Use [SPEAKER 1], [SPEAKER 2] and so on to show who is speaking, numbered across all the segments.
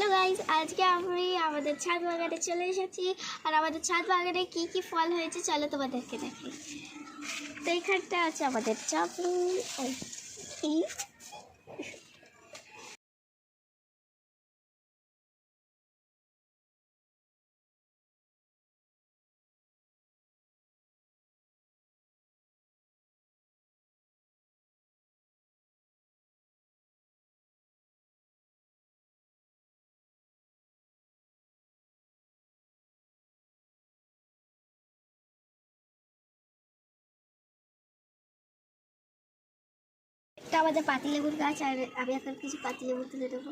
[SPEAKER 1] Hello guys আজকে আমি আমাদের ছাদ বাগানে চলে এসেছি। আর আমাদের ছাদ বাগানে কি কি ফল হয়েছে চলো তোমাদেরকে দেখি তো এখানটা আছে আমাদের চাপু এটা আমাদের গাছ, আর আমি এখন কিছু তুলে দেবো।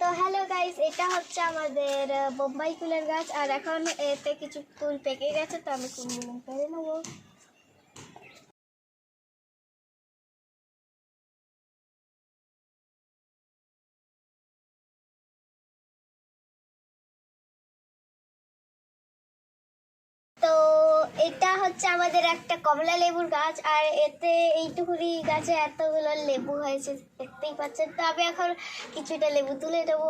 [SPEAKER 1] তো হ্যালো গাইস, এটা হচ্ছে আমাদের বোম্বাই ফুলের গাছ, আর এখন এতে কিছু ফুল পেকে গেছে, তো আমি কুমড়ো পেরে নেব। এটা হচ্ছে আমাদের একটা কমলা লেবুর গাছ, আর এতে এইটুকুনি গাছে এতগুলো লেবু হয়েছে, দেখতেই পাচ্ছেন। তো আমি এখন কিছুটা লেবু তুলে দেবো